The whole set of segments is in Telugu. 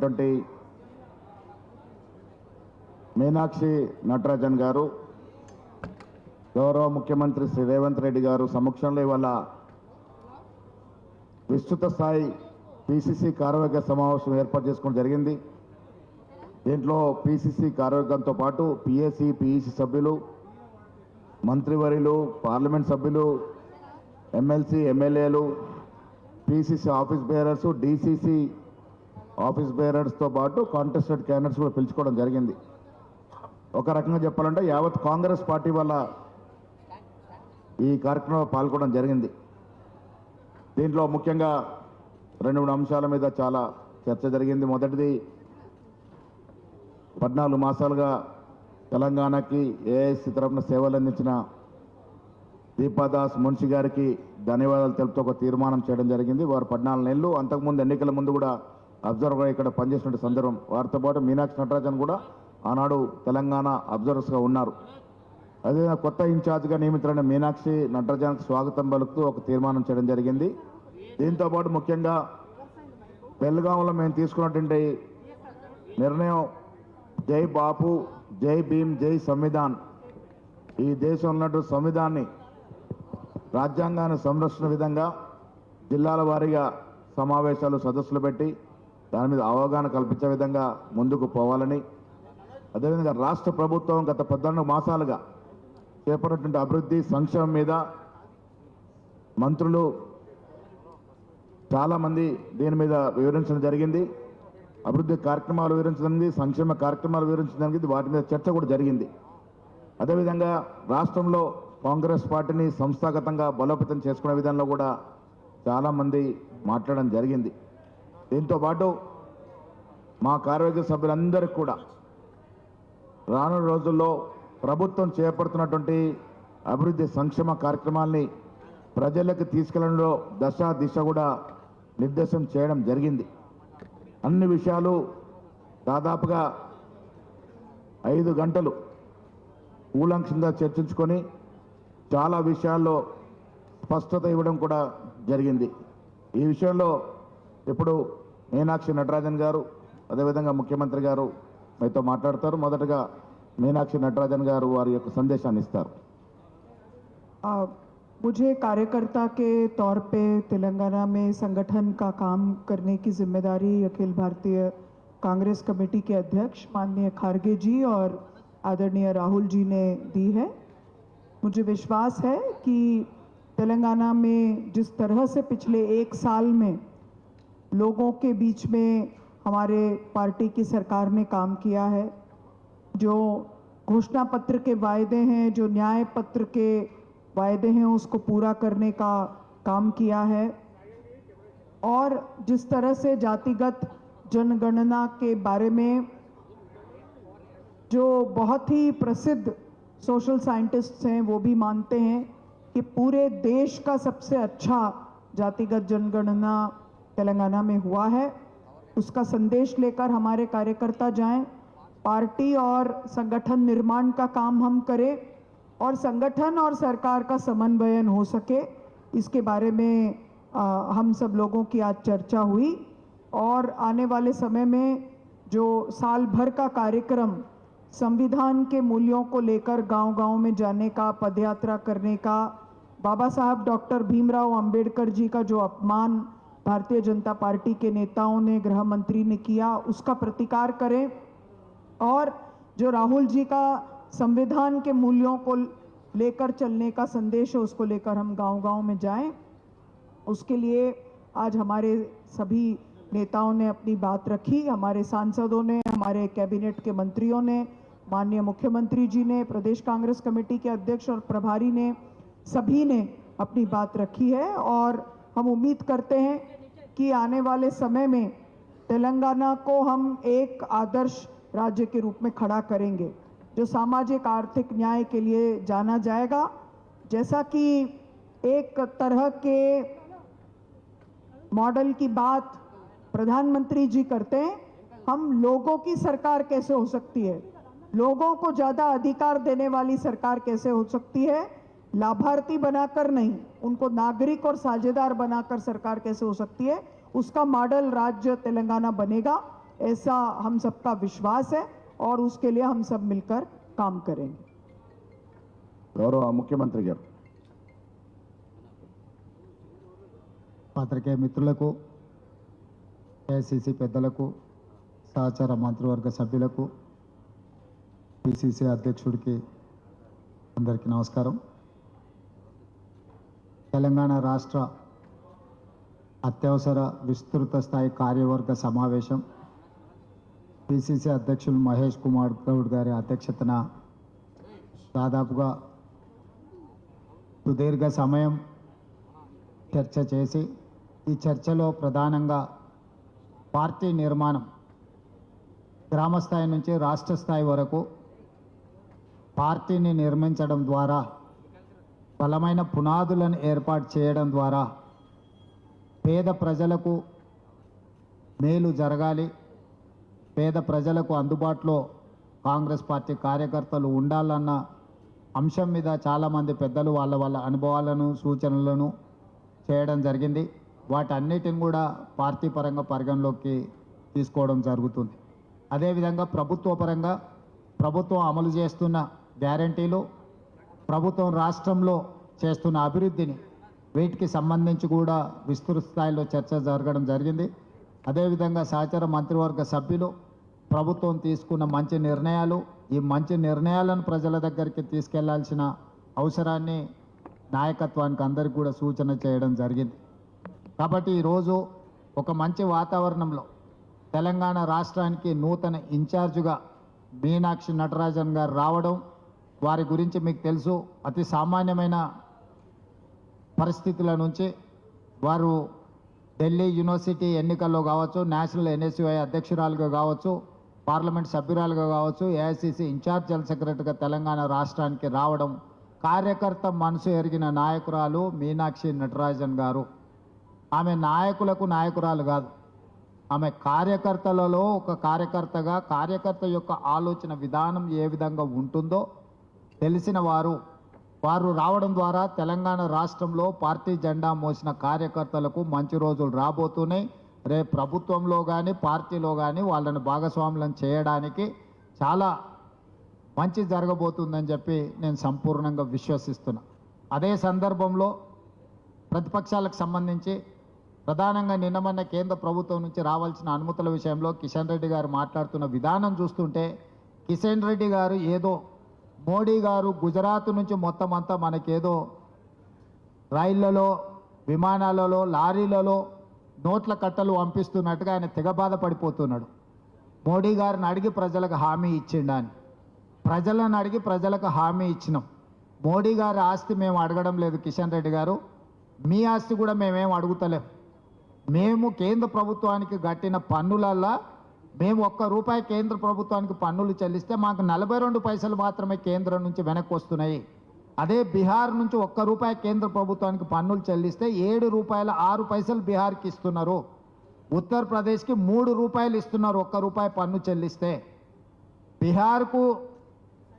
ఉన్నటువంటి మీనాక్షి నటరాజన్ గారు గౌరవ ముఖ్యమంత్రి శ్రీ రేవంత్ రెడ్డి గారు సమక్షంలో ఇవాళ విస్తృత స్థాయి పిసిసి కార్యవర్గ సమావేశం ఏర్పాటు చేసుకోవడం జరిగింది. దీంట్లో పిసిసి కార్యవర్గంతో పాటు పిఎసి పిఈసి సభ్యులు మంత్రివర్యులు పార్లమెంట్ సభ్యులు ఎమ్మెల్సీ ఎమ్మెల్యేలు PCC office bearers DCC office బేరర్స్తో పాటు కాంటెస్టెడ్ క్యాండిడేట్స్ కూడా పిలుచుకోవడం జరిగింది. ఒక రకంగా చెప్పాలంటే యావత్ కాంగ్రెస్ పార్టీ వల్ల ఈ కార్యక్రమంలో పాల్గొనడం జరిగింది. దీంట్లో ముఖ్యంగా రెండు మూడు అంశాల మీద చాలా చర్చ జరిగింది. మొదటిది పద్నాలుగు మాసాలుగా తెలంగాణకి ఏఐసి తరఫున సేవలు అందించిన దీపాదాస్ మున్షి గారికి ధన్యవాదాలు తెలుపుతూ ఒక తీర్మానం చేయడం జరిగింది. వారు పద్నాలుగు నెలలు అంతకుముందు ఎన్నికల ముందు కూడా అబ్జర్వర్గా ఇక్కడ పనిచేసిన సందర్భం. వారితో పాటు మీనాక్షి నటరాజన్ కూడా ఆనాడు తెలంగాణ అబ్జర్వర్స్గా ఉన్నారు. అదేవిధంగా కొత్త ఇన్ఛార్జ్గా నియమితులైన మీనాక్షి నటరాజన్కి స్వాగతం పలుకుతూ ఒక తీర్మానం చేయడం జరిగింది. దీంతో పాటు ముఖ్యంగా బెల్గాంలో మేము తీసుకున్నటువంటి నిర్ణయం జై బాపు జై భీమ్ జై సంవిధాన్. ఈ దేశంలో ఉన్నటువంటి సంవిధాన్ని రాజ్యాంగాన్ని సంరక్షణ విధంగా జిల్లాల వారీగా సమావేశాలు సదస్సులు పెట్టి దాని మీద అవగాహన కల్పించే విధంగా ముందుకు పోవాలని అదేవిధంగా రాష్ట్ర ప్రభుత్వం గత పద్నాలుగు మాసాలుగా చేపట్టినటువంటి అభివృద్ధి సంక్షేమం మీద మంత్రులు చాలామంది దీని మీద వివరించడం జరిగింది. అభివృద్ధి కార్యక్రమాలు వివరించడం సంక్షేమ కార్యక్రమాలు వివరించడం జరిగింది వాటి మీద చర్చ కూడా జరిగింది. అదేవిధంగా రాష్ట్రంలో కాంగ్రెస్ పార్టీని సంస్థాగతంగా బలోపేతం చేసుకునే విధంలో కూడా చాలామంది మాట్లాడడం జరిగింది. దీంతో పాటు మా కార్యవర్గ సభ్యులందరికీ కూడా రానున్న రోజుల్లో ప్రభుత్వం చేపడుతున్నటువంటి అభివృద్ధి సంక్షేమ కార్యక్రమాల్ని ప్రజలకు తీసుకెళ్ళడంలో దశ దిశ కూడా నిర్దేశం చేయడం జరిగింది. అన్ని విషయాలు దాదాపుగా ఐదు గంటలు కూలంక్షంగా చర్చించుకొని చాలా విషయాల్లో స్పష్టత ఇవ్వడం కూడా జరిగింది. ఈ విషయంలో ఇప్పుడు మీనాక్షి నటరాజన్ గారు అదేవిధంగా ముఖ్యమంత్రి గారు మీతో మాట్లాడతారు మొదటగా మీనాక్షి నటరాజన్ గారు వారి యొక్క సందేశాన్ని ఇస్తారు आ, मुझे कार्यकर्ता के तौर पे तेलंगाना में संगठन का काम करने की जिम्मेदारी अखिल भारतीय कांग्रेस कमेटी के अध्यक्ष माननीय खारगे जी और आदरणीय राहुल जी ने दी है मुझे विश्वास है कि तेलंगाना में जिस तरह से पिछले एक साल में लोगों के बीच में हमारे पार्टी की सरकार ने काम किया है, जो घोषणा पत्र के वायदे हैं, जो न्याय पत्र के वायदे हैं, उसको पूरा करने का काम किया है। और जिस तरह से जातिगत जनगणना के बारे में, जो बहुत ही प्रसिद्ध सोशल साइंटिस्ट्स हैं, वो भी मानते हैं कि पूरे देश का सबसे अच्छा जातिगत जनगणना तेलंगाना में हुआ है। उसका संदेश लेकर हमारे कार्यकर्ता जाएँ। पार्टी और संगठन निर्माण का काम हम करें और संगठन और सरकार का समन्वयन हो सके। इसके बारे में आ, हम सब लोगों की आज चर्चा हुई और आने वाले समय में जो साल भर का कार्यक्रम संविधान के मूल्यों को लेकर गांव-गांव में जाने का पदयात्रा करने का बाबा साहब डॉक्टर भीमराव अंबेडकर जी का जो अपमान भारतीय जनता पार्टी के नेताओं ने गृह मंत्री ने किया, उसका प्रतिकार करें। और जो राहुल जी का संविधान के मूल्यों को लेकर चलने का संदेश है, उसको लेकर हम गांव-गांव में जाएँ। उसके लिए आज हमारे सभी नेताओं ने अपनी बात रखी, हमारे सांसदों ने, हमारे कैबिनेट के मंत्रियों ने, माननीय मुख्यमंत्री जी ने, प्रदेश कांग्रेस कमेटी के अध्यक्ष और प्रभारी ने, सभी ने अपनी बात रखी है। और हम उम्मीद करते हैं कि आने वाले समय में तेलंगाना को हम एक आदर्श राज्य के रूप में खड़ा करेंगे, जो सामाजिक, आर्थिक न्याय के लिए जाना जाएगा। जैसा कि एक तरह के मॉडल की बात प्रधानमंत्री जी करते हैं, हम लोगों की सरकार कैसे हो सकती है? लोगों को ज़्यादा अधिकार देने वाली सरकार कैसे हो सकती है? लाभार्थी बनाकर नहीं उनको नागरिक और साझेदार बनाकर सरकार कैसे हो सकती है उसका मॉडल राज्य तेलंगाना बनेगा ऐसा हम सबका विश्वास है और उसके लिए हम सब मिलकर काम करेंगे గౌరవ ముఖ్యమంత్రి గారు పాత్రికేయ మిత్రులకు ఏఐసిసి పెద్దలకు సహచార మంత్రివర్గ సభ్యులకు పిసిసి అధ్యక్షుడికి అందరికీ నమస్కారం తెలంగాణ రాష్ట్ర అత్యవసర విస్తృత స్థాయి కార్యవర్గ సమావేశం పిసిసి అధ్యక్షులు మహేష్ కుమార్ గౌడ్ గారి అధ్యక్షతన దాదాపుగా సుదీర్ఘ సమయం చర్చ చేసి ఈ చర్చలో ప్రధానంగా పార్టీ నిర్మాణం గ్రామస్థాయి నుంచి రాష్ట్ర స్థాయి వరకు పార్టీని నిర్మించడం ద్వారా బలమైన పునాదులను ఏర్పాటు చేయడం ద్వారా పేద ప్రజలకు మేలు జరగాలి. పేద ప్రజలకు అందుబాటులో కాంగ్రెస్ పార్టీ కార్యకర్తలు ఉండాలన్న అంశం మీద చాలామంది పెద్దలు వాళ్ళ వాళ్ళ అనుభవాలను సూచనలను చేయడం జరిగింది. వాటన్నిటిని కూడా పార్టీ పరంగా పరిగణలోకి తీసుకోవడం జరుగుతుంది. అదేవిధంగా ప్రభుత్వ పరంగా ప్రభుత్వం అమలు చేస్తున్న గ్యారంటీలు ప్రభుత్వం రాష్ట్రంలో చేస్తున్న అభివృద్ధిని వీటికి సంబంధించి కూడా విస్తృత స్థాయిలో చర్చ జరగడం జరిగింది. అదేవిధంగా సహచర మంత్రివర్గ సభ్యులు ప్రభుత్వం తీసుకున్న మంచి నిర్ణయాలు ఈ మంచి నిర్ణయాలను ప్రజల దగ్గరికి తీసుకెళ్ళాల్సిన అవసరాన్ని నాయకత్వానికి అందరికీ కూడా సూచన చేయడం జరిగింది. కాబట్టి ఈరోజు ఒక మంచి వాతావరణంలో తెలంగాణ రాష్ట్రానికి నూతన ఇన్ఛార్జుగా మీనాక్షి నటరాజన్ గారు రావడం వారి గురించి మీకు తెలుసు. అతి సామాన్యమైన పరిస్థితుల నుంచి వారు ఢిల్లీ యూనివర్సిటీ ఎన్నికల్లో కావచ్చు నేషనల్ ఎన్ఎస్యుఐ అధ్యక్షురాలుగా కావచ్చు పార్లమెంట్ సభ్యురాలుగా కావచ్చు ఏఐసిసి ఇన్ఛార్జ్ జనరల్ సెక్రటరీగా తెలంగాణ రాష్ట్రానికి రావడం కార్యకర్త మనసు ఎరిగిన నాయకురాలు మీనాక్షి నటరాజన్ గారు. ఆమె నాయకులకు నాయకురాలు కాదు. ఆమె కార్యకర్తలలో ఒక కార్యకర్తగా కార్యకర్త యొక్క ఆలోచన విధానం ఏ విధంగా ఉంటుందో తెలిసిన వారు వారు రావడం ద్వారా తెలంగాణ రాష్ట్రంలో పార్టీ జెండా మోసిన కార్యకర్తలకు మంచి రోజులు రాబోతున్నాయి. రేపు ప్రభుత్వంలో కానీ పార్టీలో కానీ వాళ్ళని భాగస్వాములను చేయడానికి చాలా మంచి జరగబోతుందని చెప్పి నేను సంపూర్ణంగా విశ్వసిస్తున్నా. అదే సందర్భంలో ప్రతిపక్షాలకు సంబంధించి ప్రధానంగా నిన్నమన్న కేంద్ర ప్రభుత్వం నుంచి రావాల్సిన అనుమతుల విషయంలో కిషన్ రెడ్డి గారు మాట్లాడుతున్న విధానం చూస్తుంటే కిషన్ రెడ్డి గారు ఏదో మోడీ గారు గుజరాత్ నుంచి మొత్తం అంతా మనకేదో రైళ్ళలో విమానాలలో లారీలలో నోట్ల కట్టలు పంపిస్తున్నట్టుగా ఆయన తెగబాధ పడిపోతున్నాడు మోడీ గారిని అడిగి ప్రజలకు హామీ ఇచ్చిండా అని. ప్రజలను అడిగి ప్రజలకు హామీ ఇచ్చినాం. మోడీ గారి ఆస్తి మేము అడగడం లేదు కిషన్ రెడ్డి గారు. మీ ఆస్తి కూడా మేమేం అడుగుతలేం. మేము కేంద్ర ప్రభుత్వానికి కట్టిన పన్నులల్లా మేము ఒక్క రూపాయి కేంద్ర ప్రభుత్వానికి పన్నులు చెల్లిస్తే మాకు నలభై రెండు పైసలు మాత్రమే కేంద్రం నుంచి వెనక్కి వస్తున్నాయి. అదే బీహార్ నుంచి ఒక్క రూపాయి కేంద్ర ప్రభుత్వానికి పన్నులు చెల్లిస్తే ఏడు రూపాయల ఆరు పైసలు బీహార్కి ఇస్తున్నారు. ఉత్తరప్రదేశ్కి మూడు రూపాయలు ఇస్తున్నారు ఒక్క రూపాయి పన్ను చెల్లిస్తే. బీహార్కు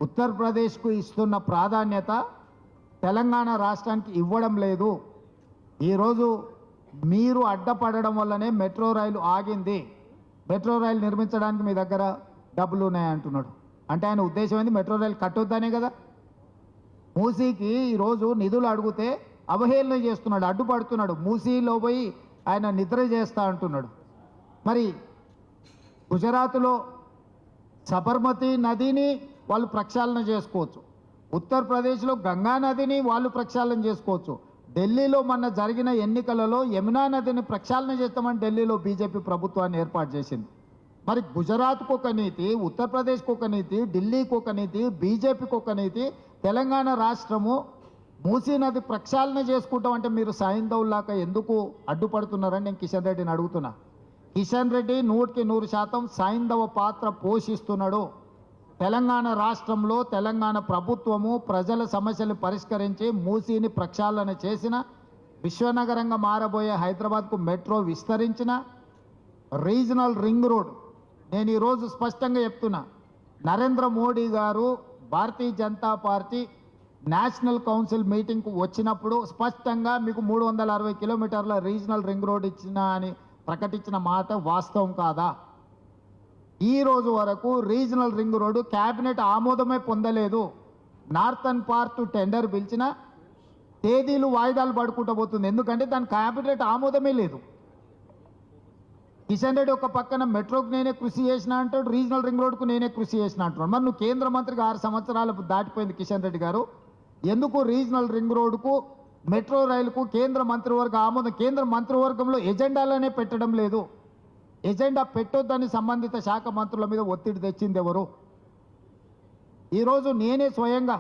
ఉత్తరప్రదేశ్కు ఇస్తున్న ప్రాధాన్యత తెలంగాణ రాష్ట్రానికి ఇవ్వడం లేదు. ఈరోజు మీరు అడ్డపడడం వల్లనే మెట్రో రైలు ఆగింది. మెట్రో రైలు నిర్మించడానికి మీ దగ్గర డబ్బులు ఉన్నాయంటున్నాడు అంటే ఆయన ఉద్దేశం ఏంది? మెట్రో రైలు కట్టొద్దనే కదా? మూసీకి ఈరోజు నిధులు అడిగితే అవహేళన చేస్తున్నాడు అడ్డుపడుతున్నాడు. మూసీలో పోయి ఆయన నిద్ర చేస్తా అంటున్నాడు. మరి గుజరాత్లో సబర్మతి నదిని వాళ్ళు ప్రక్షాళన చేసుకోవచ్చు. ఉత్తరప్రదేశ్లో గంగా నదిని వాళ్ళు ప్రక్షాళన చేసుకోవచ్చు. ఢిల్లీలో మొన్న జరిగిన ఎన్నికలలో యమునా నదిని ప్రక్షాళన చేస్తామని ఢిల్లీలో బీజేపీ ప్రభుత్వాన్ని ఏర్పాటు చేసింది. మరి గుజరాత్కు ఒక నీతి ఉత్తరప్రదేశ్కు ఒక నీతి ఢిల్లీకి ఒక నీతి బీజేపీకి ఒక నీతి తెలంగాణ రాష్ట్రము మూసీ నది ప్రక్షాళన చేసుకుంటాం అంటే మీరు సాయిందవులాక ఎందుకు అడ్డుపడుతున్నారని నేను కిషన్ రెడ్డిని అడుగుతున్నా. కిషన్ రెడ్డి నూటికి నూరు శాతం సైంధవ పాత్ర పోషిస్తున్నాడు. తెలంగాణ రాష్ట్రంలో తెలంగాణ ప్రభుత్వము ప్రజల సమస్యలు పరిష్కరించి మూసీని ప్రక్షాళన చేసిన విశ్వనగరంగా మారబోయే హైదరాబాద్కు మెట్రో విస్తరించిన రీజనల్ రింగ్ రోడ్. నేను ఈరోజు స్పష్టంగా చెప్తున్నా. నరేంద్ర మోడీ గారు Bharatiya Janata party national council మీటింగ్కు వచ్చినప్పుడు స్పష్టంగా మీకు మూడు వందల అరవై కిలోమీటర్ల రీజనల్ రింగ్ రోడ్ ఇచ్చిన అని ప్రకటించిన మాట వాస్తవం కాదా? ఈ రోజు వరకు రీజనల్ రింగ్ రోడ్డు క్యాబినెట్ ఆమోదమే పొందలేదు. నార్థన్ పార్ట్ టెండర్ పిలిచిన తేదీలు వాయిదాలు పడుకుంటూ పోతుంది. ఎందుకంటే దాని క్యాబినెట్ ఆమోదమే లేదు. కిషన్ రెడ్డి ఒక పక్కన మెట్రోకి నేనే కృషి చేసిన అంటాడు రీజనల్ రింగ్ రోడ్కు నేనే కృషి చేసిన అంటున్నాడు. మరి నువ్వు కేంద్ర మంత్రిగా ఆరు సంవత్సరాలు దాటిపోయింది కిషన్ రెడ్డి గారు. ఎందుకు రీజనల్ రింగ్ రోడ్డుకు మెట్రో రైలుకు కేంద్ర మంత్రివర్గ ఆమోదం కేంద్ర మంత్రివర్గంలో ఎజెండాలనే పెట్టడం లేదు? ఎజెండా పెట్టొద్దని సంబంధిత శాఖ మంత్రుల మీద ఒత్తిడి తెచ్చింది ఎవరు? ఈరోజు నేనే స్వయంగా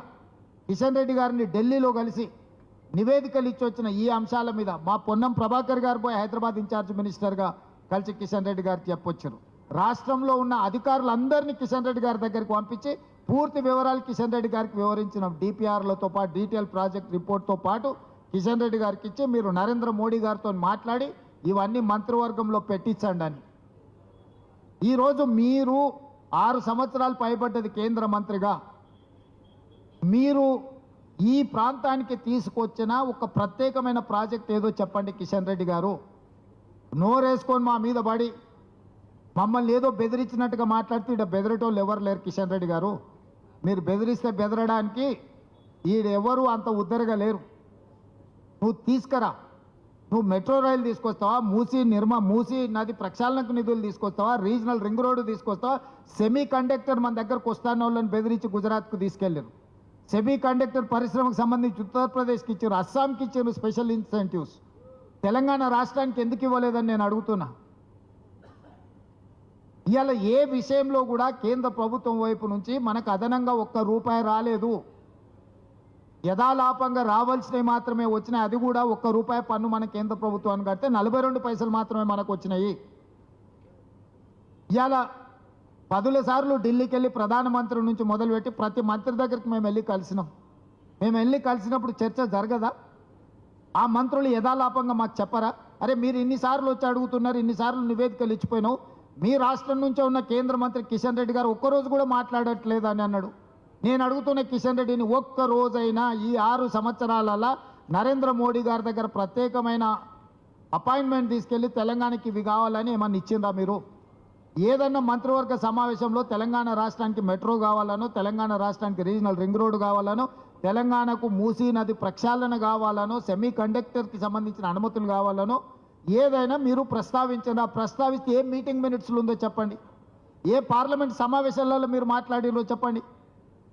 కిషన్ రెడ్డి గారిని ఢిల్లీలో కలిసి నివేదికలు ఇచ్చి వచ్చిన ఈ అంశాల మీద మా పొన్నం ప్రభాకర్ గారు పోయి హైదరాబాద్ ఇన్ఛార్జ్ మినిస్టర్గా కలిసి కిషన్ రెడ్డి గారికి చెప్పొచ్చారు. రాష్ట్రంలో ఉన్న అధికారులందరినీ కిషన్ రెడ్డి గారి దగ్గరికి పంపించి పూర్తి వివరాలు కిషన్ రెడ్డి గారికి వివరించిన డిపిఆర్లతో పాటు డీటెయిల్ ప్రాజెక్ట్ రిపోర్ట్తో పాటు కిషన్ రెడ్డి గారికి ఇచ్చి మీరు నరేంద్ర మోడీ గారితో మాట్లాడి ఇవన్నీ మంత్రివర్గంలో పెట్టించండి అని ఈరోజు మీరు ఆరు సంవత్సరాలు పైబడ్డది కేంద్ర మంత్రిగా. మీరు ఈ ప్రాంతానికి తీసుకొచ్చిన ఒక ప్రత్యేకమైన ప్రాజెక్ట్ ఏదో చెప్పండి కిషన్ రెడ్డి గారు. నోరేసుకొని మా మీద పడి మమ్మల్ని ఏదో బెదిరించినట్టుగా మాట్లాడుతూ ఇక్కడ బెదిరేటోళ్ళు ఎవరు లేరు కిషన్ రెడ్డి గారు. మీరు బెదిరిస్తే బెదరడానికి ఈడెవరూ అంత ఉద్దరగా లేరు. నువ్వు తీసుకురా. నువ్వు మెట్రో రైలు తీసుకొస్తావా? మూసి నిర్మ మూసి నది ప్రక్షాళనకు నిధులు తీసుకొస్తావా? రీజనల్ రింగ్ రోడ్డు తీసుకొస్తావా? సెమీ కండక్టర్ మన దగ్గరకు వస్తాను వాళ్ళని బెదిరించి గుజరాత్కు తీసుకెళ్ళారు. సెమీ కండక్టర్ పరిశ్రమకు సంబంధించి ఉత్తరప్రదేశ్కి ఇచ్చారు అస్సాంకి ఇచ్చారు స్పెషల్ ఇన్సెంటివ్స్. తెలంగాణ రాష్ట్రానికి ఎందుకు ఇవ్వలేదని నేను అడుగుతున్నా. ఇవాళ ఏ విషయంలో కూడా కేంద్ర ప్రభుత్వం వైపు నుంచి మనకు అదనంగా ఒక్క రూపాయి రాలేదు. యథాలాపంగా రావాల్సినవి మాత్రమే వచ్చినాయి. అది కూడా ఒక్క రూపాయి పన్ను మన కేంద్ర ప్రభుత్వానికి కడితే నలభై రెండు పైసలు మాత్రమే మనకు వచ్చినాయి. ఇవాళ పదుల సార్లు ఢిల్లీకి వెళ్ళి ప్రధానమంత్రి నుంచి మొదలుపెట్టి ప్రతి మంత్రి దగ్గరికి మేము వెళ్ళి కలిసినాం. మేము వెళ్ళి కలిసినప్పుడు చర్చ జరగదా? ఆ మంత్రులు యథాలాపంగా మాకు చెప్పరా? అరే మీరు ఇన్నిసార్లు వచ్చి అడుగుతున్నారు ఇన్నిసార్లు నివేదికలు ఇచ్చిపోయినావు. మీ రాష్ట్రం నుంచే ఉన్న కేంద్ర మంత్రి కిషన్ రెడ్డి గారు ఒక్కరోజు కూడా మాట్లాడట్లేదు అని అన్నాడు. నేను అడుగుతున్న కిషన్ రెడ్డిని ఒక్క రోజైనా ఈ ఆరు సంవత్సరాలలో నరేంద్ర మోడీ గారి దగ్గర ప్రత్యేకమైన అపాయింట్మెంట్ తీసుకెళ్ళి తెలంగాణకి ఇవి కావాలని ఏమన్నా ఇచ్చిందా మీరు? ఏదన్నా మంత్రివర్గ సమావేశంలో తెలంగాణ రాష్ట్రానికి మెట్రో కావాలనో తెలంగాణ రాష్ట్రానికి రీజనల్ రింగ్ రోడ్డు కావాలనో తెలంగాణకు మూసీ నది ప్రక్షాళన కావాలనో సెమీ కండక్టర్కి సంబంధించిన అనుమతులు కావాలనో ఏదైనా మీరు ప్రస్తావించిన ప్రస్తావిస్తే ఏ మీటింగ్ మినిట్స్లో ఉందో చెప్పండి. ఏ పార్లమెంట్ సమావేశాలలో మీరు మాట్లాడిరో చెప్పండి.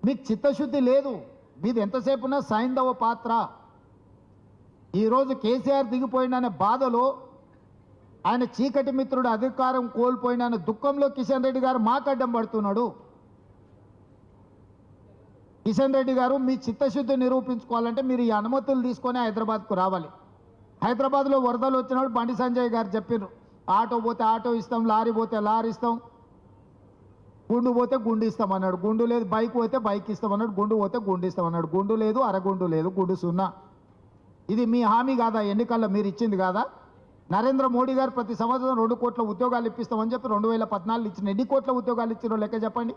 మీకు చిత్తశుద్ధి లేదు. మీది ఎంతసేపున సైంధవ పాత్ర. ఈరోజు కేసీఆర్ దిగిపోయిననే బాధలో ఆయన చీకటి మిత్రుడు అధికారం కోల్పోయిన దుఃఖంలో కిషన్ రెడ్డి గారు మాకడ్డం పడుతున్నాడు. కిషన్ రెడ్డి గారు మీ చిత్తశుద్ధి నిరూపించుకోవాలంటే మీరు ఈ అనుమతులు తీసుకొని హైదరాబాద్కు రావాలి. హైదరాబాద్లో వరదలు వచ్చినప్పుడు బండి సంజయ్ గారు చెప్పారు ఆటో పోతే ఆటో ఇస్తాం లారీ పోతే లారీ ఇస్తాం గుండు పోతే గుండు ఇస్తామన్నాడు. గుండు లేదు బైక్ పోతే బైక్ ఇస్తామన్నాడు. గుండు పోతే గుండు ఇస్తామన్నాడు. గుండు లేదు అరగుండు లేదు గుండు సున్నా. ఇది మీ హామీ కాదా? ఎన్నికల్లో మీరు ఇచ్చింది కాదా? నరేంద్ర మోడీ గారు ప్రతి సంవత్సరం రెండు కోట్ల ఉద్యోగాలు ఇప్పిస్తామని చెప్పి రెండు వేల పద్నాలుగు ఇచ్చిన ఎన్ని కోట్ల ఉద్యోగాలు ఇచ్చారో లెక్క చెప్పండి.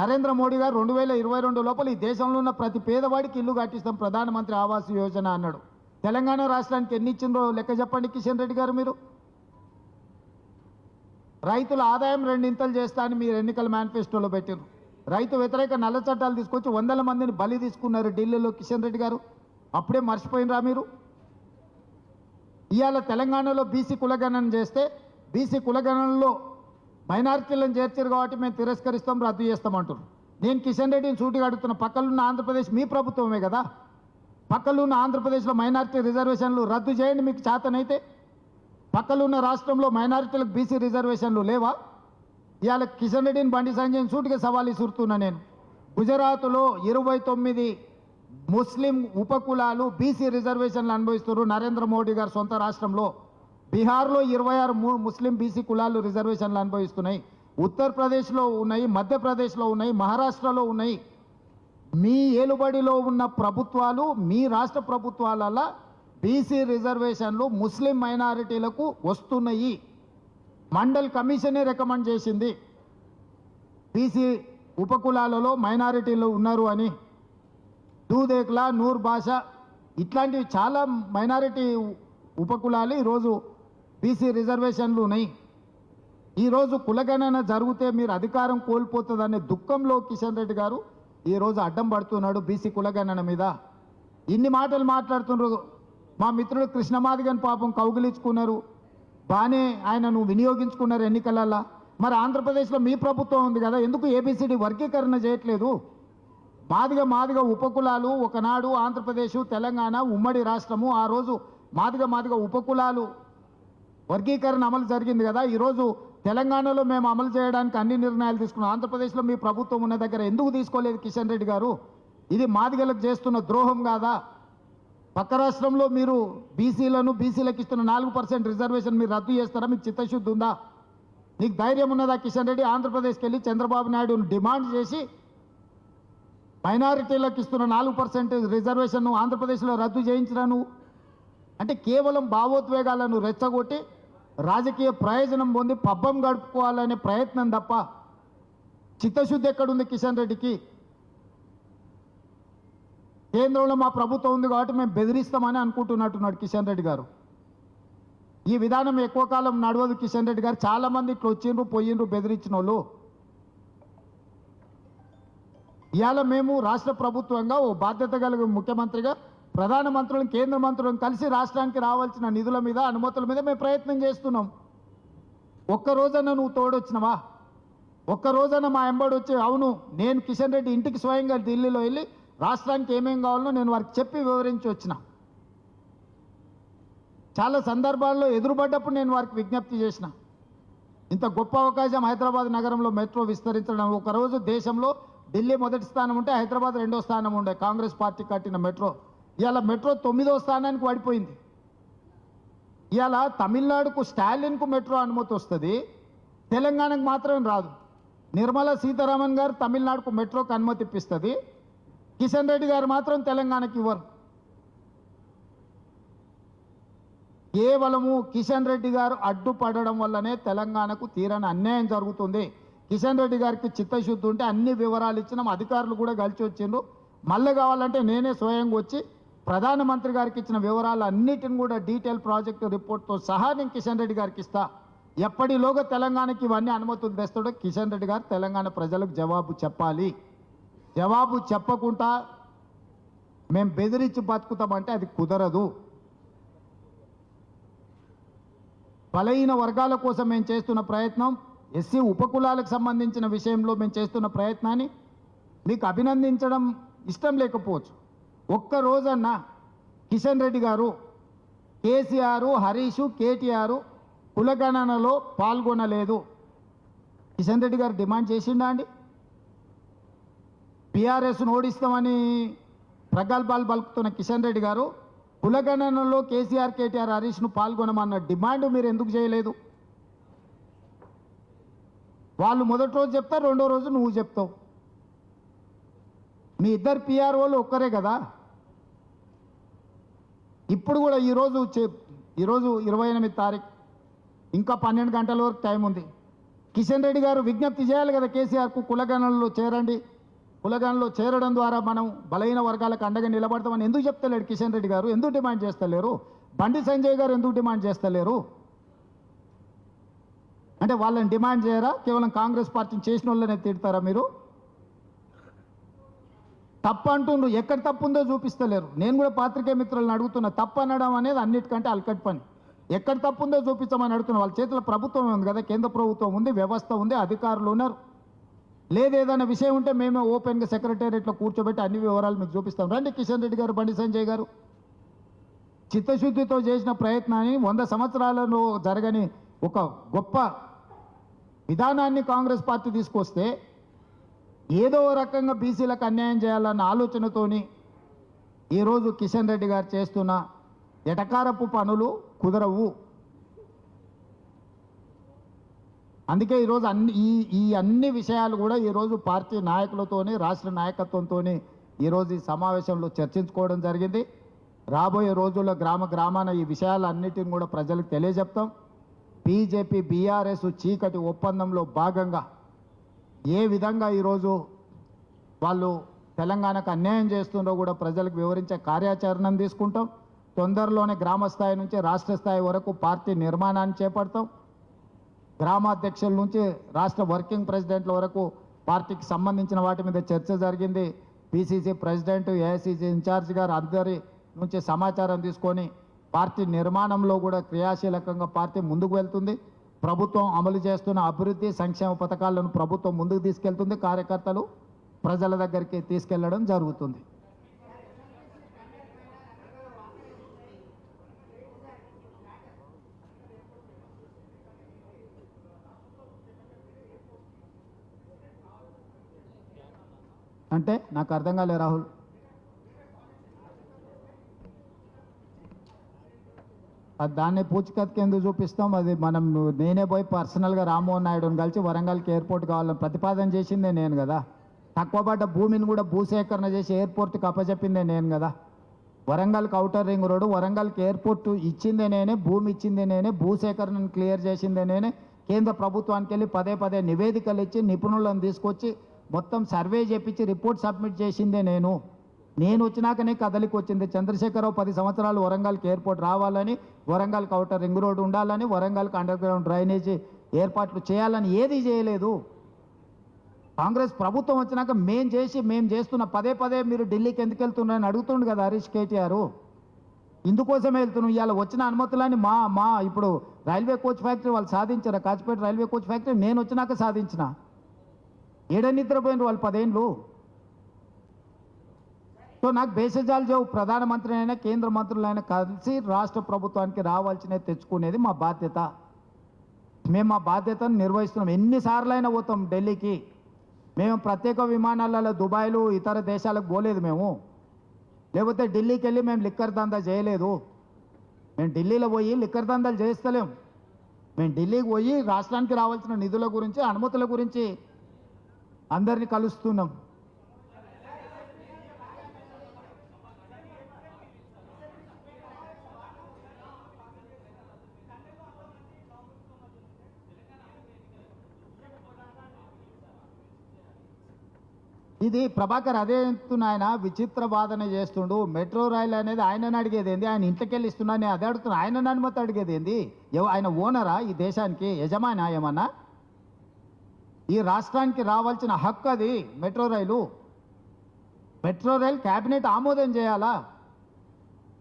నరేంద్ర మోడీ గారు రెండు వేల ఇరవై రెండు లోపల ఈ దేశంలో ఉన్న ప్రతి పేదవాడికి ఇల్లు కట్టిస్తాం ప్రధానమంత్రి ఆవాస్ యోజన అన్నాడు. తెలంగాణ రాష్ట్రానికి ఎన్ని ఇచ్చిందో లెక్క చెప్పండి కిషన్ రెడ్డి గారు మీరు. రైతుల ఆదాయం రెండింతలు చేస్తా అని మీరు ఎన్నికల మేనిఫెస్టోలో పెట్టారు రైతు వ్యతిరేక నల్ల చట్టాలు తీసుకొచ్చి వందల మందిని బలి తీసుకున్నారు ఢిల్లీలో కిషన్ రెడ్డి గారు. అప్పుడే మర్చిపోయినరా మీరు? ఇవాళ తెలంగాణలో బీసీ కులగణన చేస్తే బీసీ కులగణనలో మైనారిటీలను చేర్చారు కాబట్టి మేము తిరస్కరిస్తాం రద్దు చేస్తామంటారు నేను కిషన్ రెడ్డిని సూటిగా అడుగుతున్న పక్కలున్న ఆంధ్రప్రదేశ్ మీ ప్రభుత్వమే కదా? పక్కలున్న ఆంధ్రప్రదేశ్లో మైనారిటీ రిజర్వేషన్లు రద్దు చేయండి మీకు చేతనైతే. పక్కలున్న రాష్ట్రంలో మైనారిటీలకు బీసీ రిజర్వేషన్లు లేవా? ఇవాళ కిషన్ రెడ్డిని బండి సంజయ్ సూటిగా సవాల్ ఇసురుతున్నా నేను. గుజరాత్లో ఇరవై తొమ్మిది ముస్లిం ఉపకులాలు బీసీ రిజర్వేషన్లు అనుభవిస్తున్నారు నరేంద్ర మోడీ గారు సొంత రాష్ట్రంలో. బీహార్లో ఇరవై ఆరు ముస్లిం బీసీ కులాలు రిజర్వేషన్లు అనుభవిస్తున్నాయి. ఉత్తరప్రదేశ్లో ఉన్నాయి మధ్యప్రదేశ్లో ఉన్నాయి మహారాష్ట్రలో ఉన్నాయి. మీ ఏలుబడిలో ఉన్న ప్రభుత్వాలు మీ రాష్ట్ర ప్రభుత్వాల బీసీ రిజర్వేషన్లు ముస్లిం మైనారిటీలకు వస్తున్నాయి. మండల్ కమిషనే రికమెండ్ చేసింది. బీసీ ఉపకులాలలో మైనారిటీలు ఉన్నారు అని. దూదేక్లా నూర్ భాష ఇట్లాంటివి చాలా మైనారిటీ ఉపకులాలు ఈరోజు బీసీ రిజర్వేషన్లు ఉన్నాయి. ఈరోజు కులగణన జరిగితే మీరు అధికారం కోల్పోతుందనే దుఃఖంలో కిషన్ రెడ్డి గారు ఈరోజు అడ్డం పడుతున్నాడు బీసీ కులగణన మీద. ఇన్ని మాటలు మాట్లాడుతున్నారు మా మిత్రుడు కృష్ణమాదిగన్ పాపం కౌగిలించుకున్నారు. బాగానే ఆయనను వినియోగించుకున్నారు ఎన్నికలల్లో. మరి ఆంధ్రప్రదేశ్లో మీ ప్రభుత్వం ఉంది కదా ఎందుకు ఏబిసిడి వర్గీకరణ చేయట్లేదు? మాదిగ మాదిగ ఉపకులాలు ఒకనాడు ఆంధ్రప్రదేశ్ తెలంగాణ ఉమ్మడి రాష్ట్రము ఆ రోజు మాదిగ మాదిగ ఉపకులాలు వర్గీకరణ అమలు జరిగింది కదా. ఈరోజు తెలంగాణలో మేము అమలు చేయడానికి అన్ని నిర్ణయాలు తీసుకున్నాం. ఆంధ్రప్రదేశ్లో మీ ప్రభుత్వం ఉన్న దగ్గర ఎందుకు తీసుకోలేదు కిషన్ రెడ్డి గారు? ఇది మాదిగలకు చేస్తున్న ద్రోహం కాదా? పక్క రాష్ట్రంలో మీరు బీసీలను బీసీలకు ఇస్తున్న నాలుగు పర్సెంట్ రిజర్వేషన్ మీరు రద్దు చేస్తారా? మీకు చిత్తశుద్ధి ఉందా? నీకు ధైర్యం ఉన్నదా కిషన్ రెడ్డి? ఆంధ్రప్రదేశ్కి వెళ్ళి చంద్రబాబు నాయుడును డిమాండ్ చేసి మైనారిటీలకు ఇస్తున్న నాలుగు పర్సెంట్ రిజర్వేషన్ను ఆంధ్రప్రదేశ్లో రద్దు చేయించడాను అంటే కేవలం భావోద్వేగాలను రెచ్చగొట్టి రాజకీయ ప్రయోజనం పొంది పబ్బం గడుపుకోవాలనే ప్రయత్నం తప్ప చిత్తశుద్ధి ఎక్కడుంది కిషన్ రెడ్డికి? కేంద్రంలో మా ప్రభుత్వం ఉంది కాబట్టి మేము బెదిరిస్తామని అనుకుంటున్నట్టున్నాడు కిషన్ రెడ్డి గారు. ఈ విధానం ఎక్కువ కాలం నడవదు కిషన్ రెడ్డి గారు. చాలామంది ఇట్లా వచ్చిండ్రు పోయిండ్రు బెదిరించిన వాళ్ళు ఇవాళ మేము రాష్ట్ర ప్రభుత్వంగా ఓ బాధ్యత కలిగి ముఖ్యమంత్రిగా ప్రధానమంత్రులను కేంద్ర మంత్రులను కలిసి రాష్ట్రానికి రావాల్సిన నిధుల మీద అనుమతుల మీద మేము ప్రయత్నం చేస్తున్నాం. ఒక్కరోజన్నా నువ్వు తోడొచ్చినవా? ఒక్కరోజన్నా మా ఎంబడి వచ్చి అవును నేను కిషన్ రెడ్డి ఇంటికి స్వయంగా ఢిల్లీలో వెళ్ళి రాష్ట్రానికి ఏమేం కావాలో నేను వారికి చెప్పి వివరించి వచ్చిన. చాలా సందర్భాల్లో ఎదురుపడ్డప్పుడు నేను వారికి విజ్ఞప్తి చేసిన. ఇంత గొప్ప అవకాశం హైదరాబాద్ నగరంలో మెట్రో విస్తరించడం ఒకరోజు దేశంలో ఢిల్లీ మొదటి స్థానం ఉంటే హైదరాబాద్ రెండో స్థానం ఉండే. కాంగ్రెస్ పార్టీ కట్టిన మెట్రో. ఇవాళ మెట్రో తొమ్మిదో స్థానానికి పడిపోయింది ఇవాళ తమిళనాడుకు స్టాలిన్కు మెట్రో అనుమతి వస్తుంది. తెలంగాణకు మాత్రమే రాదు. నిర్మలా సీతారామన్ గారు తమిళనాడుకు మెట్రోకి అనుమతి ఇప్పిస్తుంది. కిషన్ రెడ్డి గారు మాత్రం తెలంగాణకి ఇవ్వరు. కేవలము కిషన్ రెడ్డి గారు అడ్డుపడడం వల్లనే తెలంగాణకు తీరని అన్యాయం జరుగుతుంది. కిషన్ రెడ్డి గారికి చిత్తశుద్ధి ఉంటే అన్ని వివరాలు ఇచ్చినాం అధికారులు కూడా కలిసి వచ్చిండ్రు. మళ్ళీ కావాలంటే నేనే స్వయంగా వచ్చి ప్రధానమంత్రి గారికి ఇచ్చిన వివరాలు అన్నిటిని కూడా డీటెయిల్ ప్రాజెక్ట్ రిపోర్ట్తో సహా నేను కిషన్ రెడ్డి గారికి ఇస్తా. ఎప్పటిలోగా తెలంగాణకి ఇవన్నీ అనుమతులు తెస్తాడో కిషన్ రెడ్డి గారు తెలంగాణ ప్రజలకు జవాబు చెప్పాలి. జవాబు చెప్పకుండా మేము బెదిరించి బతుకుతామంటే అది కుదరదు. బలహీన వర్గాల కోసం మేము చేస్తున్న ప్రయత్నం ఎస్సీ ఉపకులాలకు సంబంధించిన విషయంలో మేము చేస్తున్న ప్రయత్నాన్ని మీకు అభినందించడం ఇష్టం లేకపోవచ్చు. ఒక్క రోజన్నా కిషన్ రెడ్డి గారు కేసీఆర్ హరీషు కేటీఆర్ కులగణనలో పాల్గొనలేదు. కిషన్ రెడ్డి గారు డిమాండ్ చేసిండా అండి? బీఆర్ఎస్ను ఓడిస్తామని ప్రగల్భాలు పలుకుతున్న కిషన్ రెడ్డి గారు కులగణనలో కేసీఆర్ కేటీఆర్ హరీష్ను పాల్గొనమన్న డిమాండ్ మీరు ఎందుకు చేయలేదు? వాళ్ళు మొదటి రోజు చెప్తారు రెండో రోజు నువ్వు చెప్తావు. మీ ఇద్దరు పిఆర్ఓలు ఒక్కరే కదా? ఇప్పుడు కూడా ఈరోజు చే- ఈరోజు ఇరవై ఎనిమిది తారీఖు ఇంకా పన్నెండు గంటల వరకు టైం ఉంది. కిషన్ రెడ్డి గారు విజ్ఞప్తి చేయాలి కదా కేసీఆర్కు కులగణనలో చేరండి. కులగణలో చేరడం ద్వారా మనం బలహీన వర్గాలకు అండగా నిలబడతామని ఎందుకు చెప్తలేడు కిషన్ రెడ్డి గారు? ఎందుకు డిమాండ్ చేస్తలేరు? బండి సంజయ్ గారు ఎందుకు డిమాండ్ చేస్తలేరు? అంటే వాళ్ళని డిమాండ్ చేయరా? కేవలం కాంగ్రెస్ పార్టీని చేసిన వాళ్ళనే తిడతారా మీరు? తప్పు అంటుండ్రు ఎక్కడ తప్పు ఉందో చూపిస్తలేరు. నేను కూడా పాత్రికే మిత్రులను అడుగుతున్నా తప్పు అనడం అనేది అన్నిటికంటే అల్కట్ పని. ఎక్కడ తప్పు ఉందో చూపించమని అడుగుతున్నా. వాళ్ళ చేతిలో ప్రభుత్వం ఉంది కదా కేంద్ర ప్రభుత్వం ఉంది వ్యవస్థ ఉంది అధికారులు ఉన్నారు. లేదు ఏదైనా విషయం ఉంటే మేమే ఓపెన్గా సెక్రటేరియట్లో కూర్చోబెట్టి అన్ని వివరాలు మీకు చూపిస్తాం. రండి కిషన్ రెడ్డి గారు బండి సంజయ్ గారు. చిత్తశుద్ధితో చేసిన ప్రయత్నాన్ని వంద సంవత్సరాలలో జరగని ఒక గొప్ప విధానాన్ని కాంగ్రెస్ పార్టీ తీసుకొస్తే ఏదో రకంగా బీసీలకు అన్యాయం చేయాలన్న ఆలోచనతోని ఈరోజు కిషన్ రెడ్డి గారు చేస్తున్న ఎటకారపు పనులు కుదరవు. అందుకే ఈరోజు అన్ని ఈ ఈ అన్ని విషయాలు కూడా ఈరోజు పార్టీ నాయకులతోని రాష్ట్ర నాయకత్వంతో ఈరోజు ఈ సమావేశంలో చర్చించుకోవడం జరిగింది. రాబోయే రోజుల్లో గ్రామ గ్రామాన ఈ విషయాలన్నిటిని కూడా ప్రజలకు తెలియజెప్తాం. బీజేపీ బీఆర్ఎస్ చీకటి ఒప్పందంలో భాగంగా ఏ విధంగా ఈరోజు వాళ్ళు తెలంగాణకు అన్యాయం చేస్తుండో కూడా ప్రజలకు వివరించే కార్యాచరణను తీసుకుంటాం. తొందరలోనే గ్రామ స్థాయి నుంచి రాష్ట్ర స్థాయి వరకు పార్టీ నిర్మాణాన్ని చేపడతాం. గ్రామాధ్యక్షుల నుంచి రాష్ట్ర వర్కింగ్ ప్రెసిడెంట్ల వరకు పార్టీకి సంబంధించిన వాటి మీద చర్చ జరిగింది. పిసిసి ప్రెసిడెంట్ ఏఐసిసి ఇన్ఛార్జ్ గారు అందరి నుంచి సమాచారం తీసుకొని పార్టీ నిర్మాణంలో కూడా క్రియాశీలకంగా పార్టీ ముందుకు వెళ్తుంది. ప్రభుత్వం అమలు చేస్తున్న అభివృద్ధి సంక్షేమ పథకాలను ప్రభుత్వం ముందుకు తీసుకెళ్తుంది. కార్యకర్తలు ప్రజల దగ్గరికి తీసుకెళ్ళడం జరుగుతుంది. అంటే నాకు అర్థం కాలే రాహుల్. అది దాన్ని పూచికత్కి ఎందుకు చూపిస్తాం? అది మనం నేనే పోయి పర్సనల్గా రామ్మోహన్ నాయుడుని కలిసి వరంగల్కి ఎయిర్పోర్ట్ కావాలని ప్రతిపాదన చేసిందే నేను కదా. తక్కువ పడ్డ భూమిని కూడా భూసేకరణ చేసి ఎయిర్పోర్ట్కి అప్పచెప్పిందే నేను కదా. వరంగల్కి అవుటర్ రింగ్ రోడ్డు వరంగల్కి ఎయిర్పోర్ట్ ఇచ్చిందే నేనే భూమి ఇచ్చిందే నేనే భూసేకరణను క్లియర్ చేసిందే నేనే. కేంద్ర ప్రభుత్వానికి వెళ్ళి పదే పదే నివేదికలు ఇచ్చి నిపుణులను తీసుకొచ్చి మొత్తం సర్వే చేపించి రిపోర్ట్ సబ్మిట్ చేసిందే నేను. నేను వచ్చినాకనే కదలికి వచ్చింది. చంద్రశేఖరరావు పది సంవత్సరాలు వరంగల్కి ఎయిర్పోర్ట్ రావాలని వరంగల్కి అవుటర్ రింగ్ రోడ్ ఉండాలని వరంగల్కి అండర్ గ్రౌండ్ డ్రైనేజీ ఏర్పాట్లు చేయాలని ఏది చేయలేదు. కాంగ్రెస్ ప్రభుత్వం వచ్చినాక మేం చేసి మేం చేస్తున్న పదే పదే మీరు ఢిల్లీకి ఎందుకు వెళ్తున్నారని అడుగుతుండు కదా హరీష్ కేటీఆర్. ఇందుకోసమే వెళ్తున్నాం. ఇవాళ వచ్చిన అనుమతులని మా మా ఇప్పుడు రైల్వే కోచ్ ఫ్యాక్టరీ వాళ్ళు సాధించారు? కాచిపేట రైల్వే కోచ్ ఫ్యాక్టరీ నేను వచ్చినాక సాధించిన. ఏడ నిద్రపోయినారు వాళ్ళు పదేండ్లు? సో నాకు భేషజాలు చెవు ప్రధానమంత్రి అయినా కేంద్ర మంత్రులైనా కలిసి రాష్ట్ర ప్రభుత్వానికి రావాల్సినవి తెచ్చుకునేది మా బాధ్యత. మేము మా బాధ్యతను నిర్వహిస్తున్నాం. ఎన్నిసార్లు అయినా పోతాం ఢిల్లీకి. మేము ప్రత్యేక విమానాలలో దుబాయ్లు ఇతర దేశాలకు పోలేదు మేము. లేకపోతే ఢిల్లీకి వెళ్ళి మేము లిక్కర్ దందా చేయలేదు. మేము ఢిల్లీలో పోయి లిక్కర్ దందాలు చేస్తలేం. మేము ఢిల్లీకి పోయి రాష్ట్రానికి రావాల్సిన నిధుల గురించి అనుమతుల గురించి అందరిని కలుస్తున్నాం. ఇది ప్రభాకర్ అదే ఎత్తున ఆయన విచిత్ర వాదన చేస్తుండు. మెట్రో రైలు అనేది ఆయనని అడిగేది ఏంది? ఆయన ఇంటికి వెళ్ళి ఇస్తున్నా నేను అదే అడుగుతున్నా. ఆయనని అనుమతి అడిగేది ఏంది? ఆయన ఓనరా ఈ దేశానికి? యజమాని ఏమన్నా? ఈ రాష్ట్రానికి రావాల్సిన హక్కు అది. Metro rail. Metro rail cabinet ఆమోదం చేయాలా?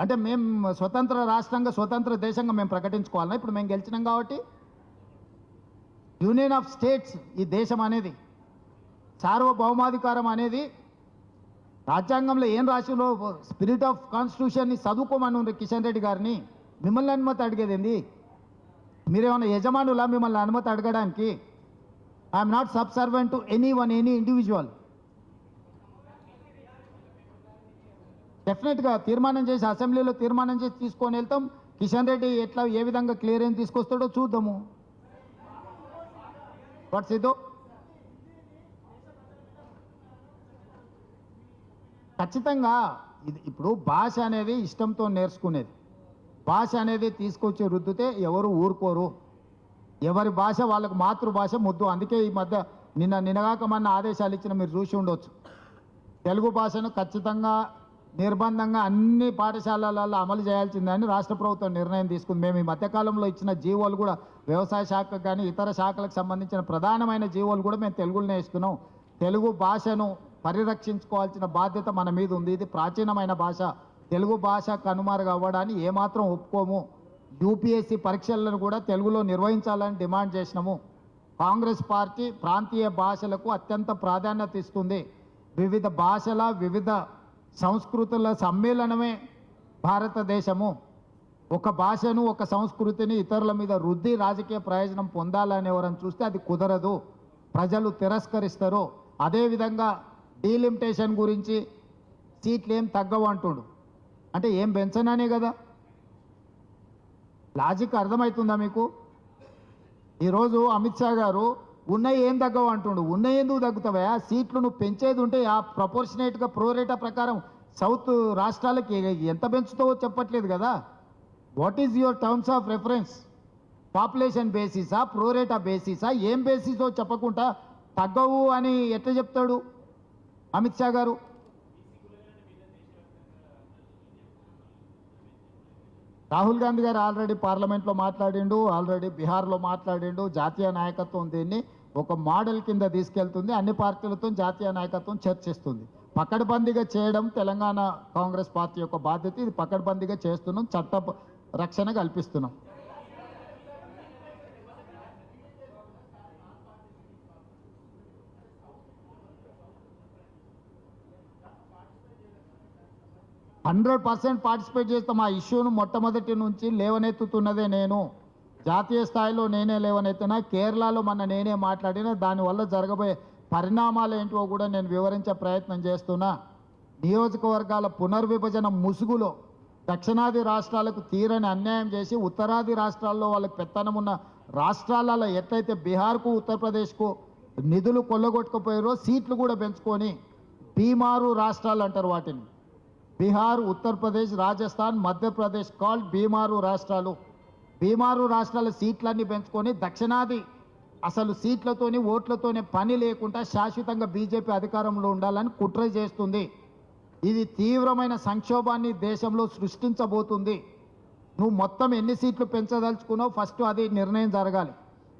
అంటే మేము స్వతంత్ర రాష్ట్రంగా స్వతంత్ర దేశంగా మేము ప్రకటించుకోవాలన్నా ఇప్పుడు మేము గెలిచినాం కాబట్టి యూనియన్ ఆఫ్ స్టేట్స్ ఈ దేశం అనేది సార్వభౌమాధికారం అనేది రాజ్యాంగంలో ఏం రాసిందో స్పిరిట్ ఆఫ్ కాన్స్టిట్యూషన్ని చదువుకోమని ఉంది కిషన్ రెడ్డి గారిని. మిమ్మల్ని అనుమతి అడిగేది ఏంది? మీరేమన్నా యజమానులా మిమ్మల్ని అనుమతి అడగడానికి? I'm not subservient to anyone any individual డెఫినెట్గా తీర్మానం చేసి అసెంబ్లీలో తీర్మానం చేసి తీసుకొని వెళ్తాం. కిషన్ రెడ్డి ఎట్లా ఏ విధంగా క్లియరెన్స్ తీసుకొస్తాడో చూద్దాము. వాట్స్ ఇదో ఖచ్చితంగా ఇది ఇప్పుడు భాష అనేది ఇష్టంతో నేర్చుకునేది. భాష అనేది తీసుకొచ్చి రుద్దితే ఎవరు ఊరుకోరు. ఎవరి భాష వాళ్ళకు మాతృభాష ముద్దు. అందుకే ఈ మధ్య నిన్న నినగాకమన్న ఆదేశాలు ఇచ్చిన మీరు చూసి ఉండొచ్చు. తెలుగు భాషను ఖచ్చితంగా నిర్బంధంగా అన్ని పాఠశాలలలో అమలు చేయాల్సిందని రాష్ట్ర ప్రభుత్వం నిర్ణయం తీసుకుంది. మేము ఈ మధ్యకాలంలో ఇచ్చిన జీవోలు కూడా వ్యవసాయ శాఖకు కానీ ఇతర శాఖలకు సంబంధించిన ప్రధానమైన జీవోలు కూడా మేము తెలుగులోనే ఇస్తున్నాం తెలుగు భాషను పరిరక్షించుకోవాల్సిన బాధ్యత మన మీద ఉంది. ఇది ప్రాచీనమైన భాష. తెలుగు భాష కనుమరుగు అవ్వడాన్ని ఏమాత్రం ఒప్పుకోము. యూపీఎస్సీ పరీక్షలను కూడా తెలుగులో నిర్వహించాలని డిమాండ్ చేసినాము. కాంగ్రెస్ పార్టీ ప్రాంతీయ భాషలకు అత్యంత ప్రాధాన్యత ఇస్తుంది. వివిధ భాషల వివిధ సంస్కృతుల సమ్మేళనమే భారతదేశము. ఒక భాషను ఒక సంస్కృతిని ఇతరుల మీద రుద్ది రాజకీయ ప్రయోజనం పొందాలని ఎవరని చూస్తే అది కుదరదు. ప్రజలు తిరస్కరిస్తారు. అదేవిధంగా డీలిమిటేషన్ గురించి సీట్లు ఏం తగ్గవు అంటుండు. అంటే ఏం పెంచననే కదా. లాజిక్ అర్థమవుతుందా మీకు? ఈరోజు అమిత్ షా గారు ఉన్నాయి ఏం తగ్గవు అంటుండు. ఉన్నాయి ఎందుకు తగ్గుతావా? సీట్లు నువ్వు పెంచేది ఉంటే ఆ ప్రపోర్షనేట్గా ప్రోరేటా ప్రకారం సౌత్ రాష్ట్రాలకి ఎంత పెంచుతావో చెప్పట్లేదు కదా? What is your terms of reference population బేసిసా pro rata బేసిసా ఏం బేసిసో చెప్పకుండా తగ్గవు అని ఎట్లా చెప్తాడు అమిత్ షా గారు? రాహుల్ గాంధీ గారు ఆల్రెడీ పార్లమెంట్లో మాట్లాడిండు ఆల్రెడీ బీహార్లో మాట్లాడిండు జాతీయ నాయకత్వం దీన్ని ఒక మోడల్ కింద తీసుకెళ్తుంది అన్ని పార్టీలతో జాతీయ నాయకత్వం చర్చిస్తుంది. పకడ్బందీగా చేయడం తెలంగాణ కాంగ్రెస్ పార్టీ యొక్క బాధ్యత ఇది పకడ్బందీగా చేస్తున్నాం చట్ట రక్షణ కల్పిస్తున్నాం. హండ్రెడ్ పర్సెంట్ పార్టిసిపేట్ చేస్తాం ఆ ఇష్యూను మొట్టమొదటి నుంచి లేవనెత్తుతున్నదే నేను. జాతీయ స్థాయిలో నేనే లేవనెత్తినా కేరళలో మన నేనే మాట్లాడినా దానివల్ల జరగబోయే పరిణామాలు ఏంటో కూడా నేను వివరించే ప్రయత్నం చేస్తున్నా. నియోజకవర్గాల పునర్విభజన ముసుగులో దక్షిణాది రాష్ట్రాలకు తీరని అన్యాయం చేసి ఉత్తరాది రాష్ట్రాల్లో వాళ్ళకి పెత్తనం ఉన్న రాష్ట్రాలలో ఎట్లయితే బీహార్కు ఉత్తరప్రదేశ్కు నిధులు కొల్లగొట్టుకుపోయారో సీట్లు కూడా పెంచుకొని బీమారు రాష్ట్రాలు అంటారు వాటిని. బీహార్ ఉత్తరప్రదేశ్ రాజస్థాన్ మధ్యప్రదేశ్ కాల్ బీమారు రాష్ట్రాలు. బీమారు రాష్ట్రాల సీట్లన్నీ పెంచుకొని దక్షిణాది అసలు సీట్లతోని ఓట్లతోనే పని లేకుండా శాశ్వతంగా బీజేపీ అధికారంలో ఉండాలని కుట్ర చేస్తుంది. ఇది తీవ్రమైన సంక్షోభాన్ని దేశంలో సృష్టించబోతుంది. నువ్వు మొత్తం ఎన్ని సీట్లు పెంచదలుచుకున్నావు ఫస్ట్ అది నిర్ణయం జరగాలి.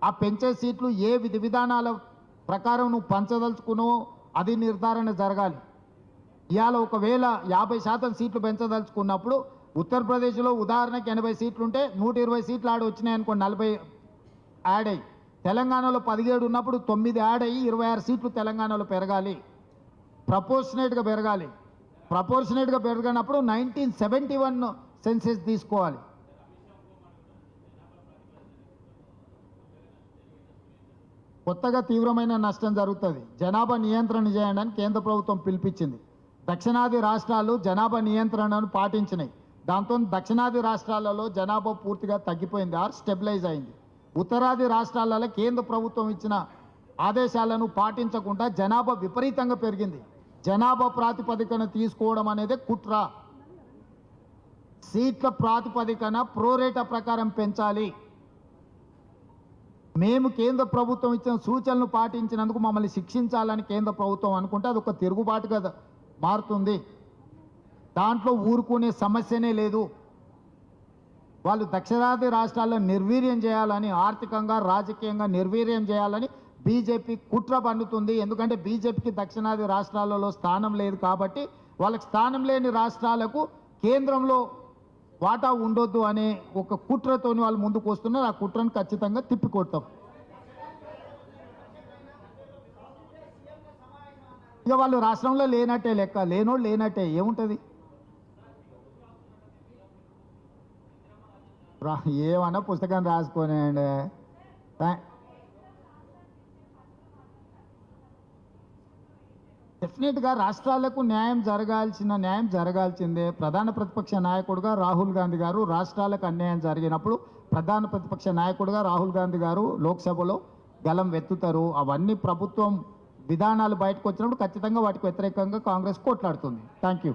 ఆ పెంచే సీట్లు ఏ విధి విధానాల ప్రకారం నువ్వు పంచదలుచుకున్నావో అది నిర్ధారణ జరగాలి. ఇవాళ ఒకవేళ యాభై శాతం సీట్లు పెంచదలుచుకున్నప్పుడు ఉత్తరప్రదేశ్లో ఉదాహరణకి ఎనభై సీట్లు ఉంటే నూట ఇరవై సీట్లు ఆడ వచ్చినాయి అనుకోండి నలభై యాడ్ అయ్యి. తెలంగాణలో పదిహేడు ఉన్నప్పుడు తొమ్మిది యాడ్ అయ్యి ఇరవై ఆరు సీట్లు తెలంగాణలో పెరగాలి. ప్రపోర్షనేట్గా పెరగాలి. ప్రపోర్షనేట్గా పెరగనప్పుడు నైన్టీన్ సెవెంటీ వన్ సెన్సెస్ తీసుకోవాలి. కొత్తగా తీవ్రమైన నష్టం జరుగుతుంది. జనాభా నియంత్రణ చేయడానికి కేంద్ర ప్రభుత్వం పిలిపించింది. దక్షిణాది రాష్ట్రాలు జనాభా నియంత్రణను పాటించినాయి. దాంతో దక్షిణాది రాష్ట్రాలలో జనాభా పూర్తిగా తగ్గిపోయింది ఆర్ స్టెబిలైజ్ అయింది. ఉత్తరాది రాష్ట్రాలలో కేంద్ర ప్రభుత్వం ఇచ్చిన ఆదేశాలను పాటించకుండా జనాభా విపరీతంగా పెరిగింది. జనాభా ప్రాతిపదికన తీసుకోవడం అనేది కుట్ర. సీట్ల ప్రాతిపదికన ప్రోరేట ప్రకారం పెంచాలి. మేము కేంద్ర ప్రభుత్వం ఇచ్చిన సూచనలు పాటించినందుకు మమ్మల్ని శిక్షించాలని కేంద్ర ప్రభుత్వం అనుకుంటే అది ఒక తిరుగుబాటు కదా. మారుతుంది. దాంట్లో ఊరుకునే సమస్యనే లేదు. వాళ్ళు దక్షిణాది రాష్ట్రాల్లో నిర్వీర్యం చేయాలని ఆర్థికంగా రాజకీయంగా నిర్వీర్యం చేయాలని బీజేపీ కుట్ర పండుతుంది ఎందుకంటే బీజేపీకి దక్షిణాది రాష్ట్రాలలో స్థానం లేదు కాబట్టి వాళ్ళకి స్థానం లేని రాష్ట్రాలకు కేంద్రంలో వాటా ఉండొద్దు అనే ఒక కుట్రతోని వాళ్ళు ముందుకు వస్తున్నారు. ఆ కుట్రను ఖచ్చితంగా తిప్పికొడతాం. ఇక వాళ్ళు రాష్ట్రంలో లేనట్టే లెక్క లేనోడు లేనట్టే ఏముంటుంది? ఏమన్నా పుస్తకం రాసుకోనండి డెఫినెట్గా రాష్ట్రాలకు న్యాయం జరగాల్సిన న్యాయం జరగాల్సిందే. ప్రధాన ప్రతిపక్ష నాయకుడుగా రాహుల్ గాంధీ గారు రాష్ట్రాలకు అన్యాయం జరిగినప్పుడు ప్రధాన ప్రతిపక్ష నాయకుడుగా రాహుల్ గాంధీ గారు లోక్సభలో గలం వెత్తుతారు. అవన్నీ ప్రభుత్వం విధానాలు బయటకు వచ్చినప్పుడు ఖచ్చితంగా వాటికి వ్యతిరేకంగా కాంగ్రెస్ కొట్లాడుతుంది. Thank you